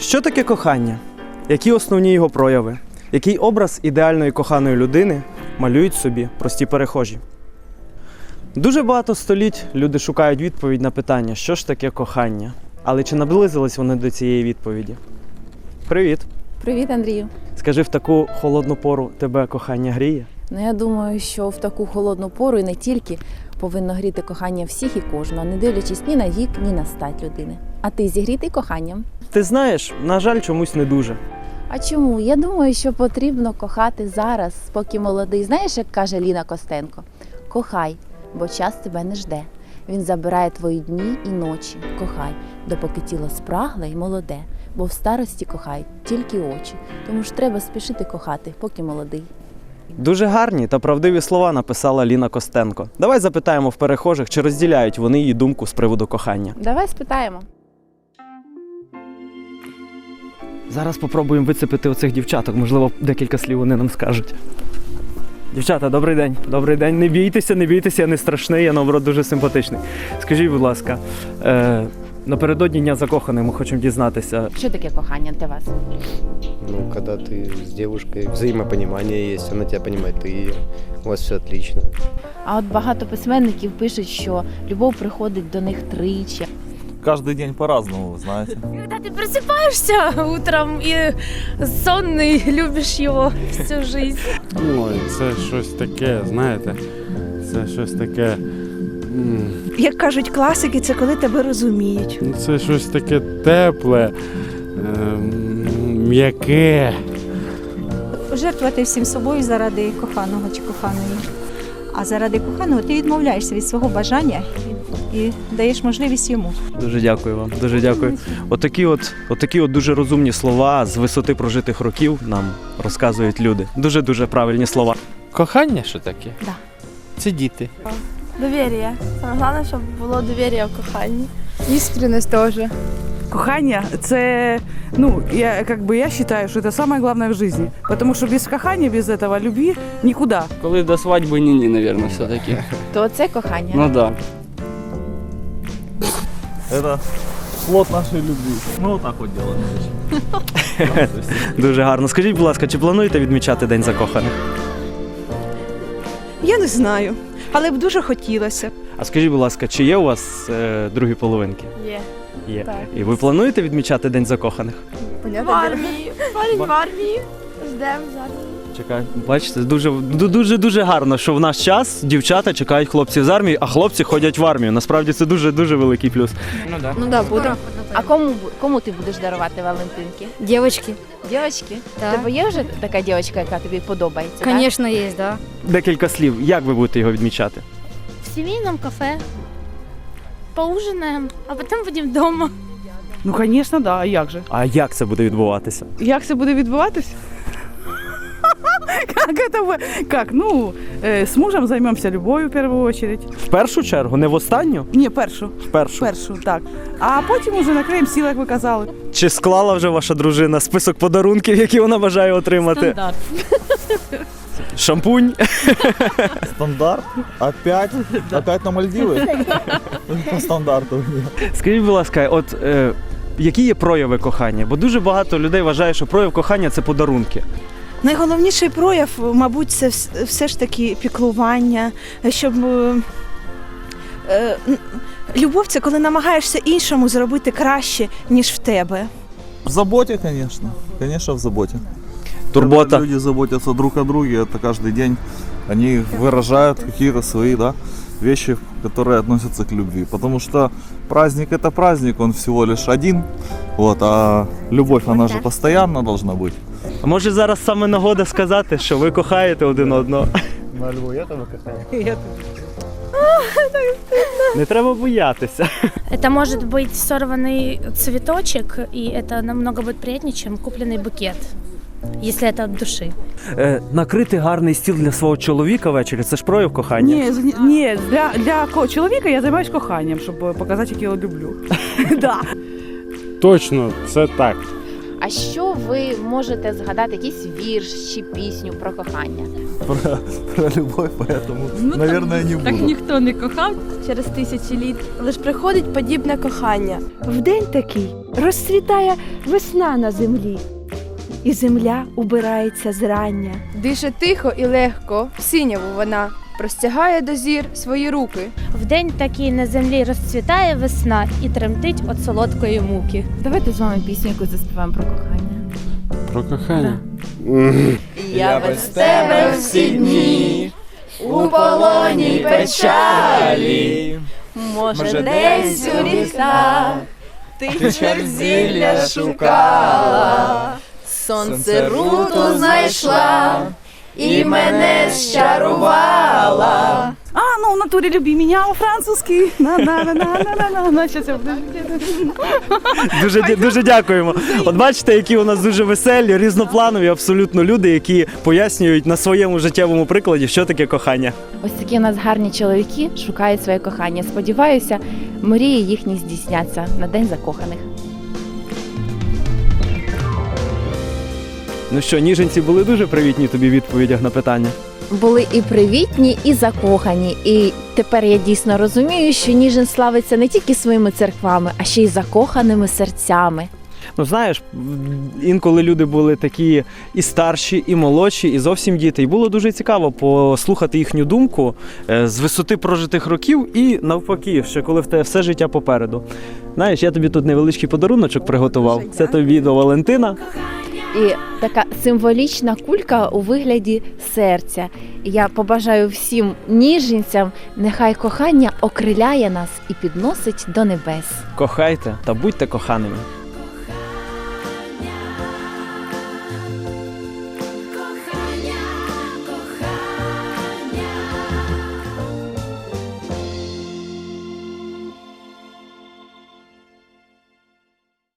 Що таке кохання? Які основні його прояви? Який образ ідеальної коханої людини малюють собі прості перехожі? Дуже багато століть люди шукають відповідь на питання, що ж таке кохання. Але чи наблизились вони до цієї відповіді? Привіт! Привіт, Андрію. Скажи, в таку холодну пору тебе кохання гріє? Ну я думаю, що в таку холодну пору і не тільки повинно гріти кохання всіх і кожного, не дивлячись ні на вік, ні на стать людини. А ти зігрітий коханням? Ти знаєш, на жаль, чомусь не дуже. А чому? Я думаю, що потрібно кохати зараз, поки молодий. Знаєш, як каже Ліна Костенко: кохай, бо час тебе не жде. Він забирає твої дні і ночі. Кохай, допоки тіло спрагле й молоде, бо в старості кохають тільки очі. Тому ж треба спішити кохати, поки молодий. Дуже гарні та правдиві слова написала Ліна Костенко. Давай запитаємо в перехожих, чи розділяють вони її думку з приводу кохання. Давай спитаємо. Зараз попробуємо вицепити оцих дівчаток, можливо, декілька слів вони нам скажуть. Дівчата, добрий день. Добрий день. Не бійтеся, не бійтеся, я не страшний, я наоборот дуже симпатичний. Скажіть, будь ласка, е, напередодні дня закоханих ми хочемо дізнатися. Що таке кохання для вас? Ну, когда ты с девушкой, взаимопонимание есть, она тебя понимает, ты ее, у вас все отлично. А от багато письменників пишуть, що любов приходить до них тричі Каждый день по-разному, вы знаете. Когда ты просыпаешься утром и сонный, любишь его всю жизнь. Ой, це щось таке, знаєте, це щось таке. м, Як кажуть класики, це коли тебе розуміють. ну, Це щось таке тепле, ем, м'яке. жертвувати всім собою заради коханого чи коханої. А заради коханого ти відмовляєшся від свого бажання і, даєш можливість йому. Дуже дякую вам. Дуже дякую. Отакі от, отакі от дуже розумні слова з висоти прожитих років нам розказують люди. Дуже дуже правильні слова. Кохання що таке? Да. Це діти. Доверие. Самое главное, чтобы было доверие в кохании. Искренность тоже. Кохання це, ну, я как бы я считаю, что это самое главное в жизни. Потому что без кохания, без этого любви никуда. Коли до свадьби ні, ні, напевно, все-таки. То це кохання. Ну так. Это плод нашей любви. Мы вот так вот делаем. Дуже гарно. Скажіть, будь ласка, чи плануєте відмічати День закоханих? Я не знаю, але б дуже хотілося. А скажіть, будь ласка, чи є у вас е, другі половинки? Є. Є. Так. І ви плануєте відмічати День закоханих? В армії. Парень в армії. Ждем зараз. Чекай, бачите, дуже дуже дуже гарно, що в наш час дівчата чекають хлопців з армії, а хлопці ходять в армію. Насправді це дуже дуже великий плюс. Ну так. Ну да, буду. А кому, кому ти будеш дарувати Валентинки? Девочки. Дівчатки? Да. Тебе є вже така дівчинка, яка тобі подобається? Конечно, есть, да. Декілька слів. Як ви будете його відмічати? В сімейному кафе Поужинаем, а потім будемо вдома. Ну, звісно, да, а як же? А як це буде відбуватися? Як це буде відбуватися? Как это вы? Как? Ну, э, с мужем займемося любов'ю в першу очередь. В першу чергу, не в останню? Ні, першу. В першу. Першу, так. А потім уже накриємо стіл, як ви казали. Чи склала вже ваша дружина список подарунків, які вона бажає отримати? Стандарт. Шампунь. Стандарт? Опять? Опять на Мальдивы? По стандарту. Скажіть, будь ласка, от е, які є прояви кохання? Бо дуже багато людей вважає, що прояв кохання це подарунки. Найголовніший прояв, мабуть, це вс- все ж таки піклування, щоб. е, е, н- Любов це коли намагаєшся іншому зробити краще, ніж в тебе. В заботе, конечно. Конечно, в заботе Турбота. Когда люди заботятся друг о друге, это каждый день. Они выражают какие-то свои, да, вещи, которые относятся к любви. Потому что праздник это праздник, он всего лишь один. Вот, а любовь, она же постоянно должна быть. А може зараз саме нагода сказати, що ви кохаєте один одного? На Льву я тебе кохаю. Не треба боятися. Это может быть сорванный цветочек, и это намного будет приятнее, чем купленный букет. Если это от души. Е, накрити гарний стіл для свого чоловіка ввечері це ж прояв кохання. Ні, з- ні, для, для ко- чоловіка я займаюся коханням, щоб е, показати, як я його люблю. да. Точно, це так. А що ви можете згадати, якийсь вірш чи пісню про кохання? Про, про любовь, поэтому, наверное, не буду. ніхто Ну, не кохав. Через тисячі літ. Лиш приходить подібне кохання. В день такий розцвітає весна на землі, і земля убирається зрання. Дише тихо і легко, в синяву вона простягає до зір свої руки. Вдень такий на землі розцвітає весна і тремтить від солодкої муки. Давайте з вами пісню, заспіваємо про кохання. Про кохання. Я без тебе всі дні у полоні печалі. Може, десь у лісах ти зілля шукала, сонце руту знайшла і мене щарувала. А, ну в натуре люби меня, французский. на на на на на на на Сейчас я Дуже, дя- дуже дякуємо. От бачите, які у нас дуже веселі, різнопланові абсолютно люди, які пояснюють на своєму життєвому прикладі, що таке кохання. Ось такі у нас гарні чоловіки шукають своє кохання. Сподіваюся, мрії їхні здійсняться на день закоханих. Ну що, ніженці були дуже привітні тобі в відповідях на питання. Були і привітні, і закохані. І тепер я дійсно розумію, що Ніжин славиться не тільки своїми церквами, а ще й закоханими серцями. Ну знаєш, інколи люди були такі і старші, і молодші, і зовсім діти. І було дуже цікаво послухати їхню думку е, з висоти прожитих років і навпаки, ще коли в тебе все життя попереду. Знаєш, я тобі тут невеличкий подаруночок приготував. Це тобі до Валентина. І така символічна кулька у вигляді серця. Я побажаю всім ніженцям, нехай кохання окриляє нас і підносить до небес. Кохайте та будьте коханими.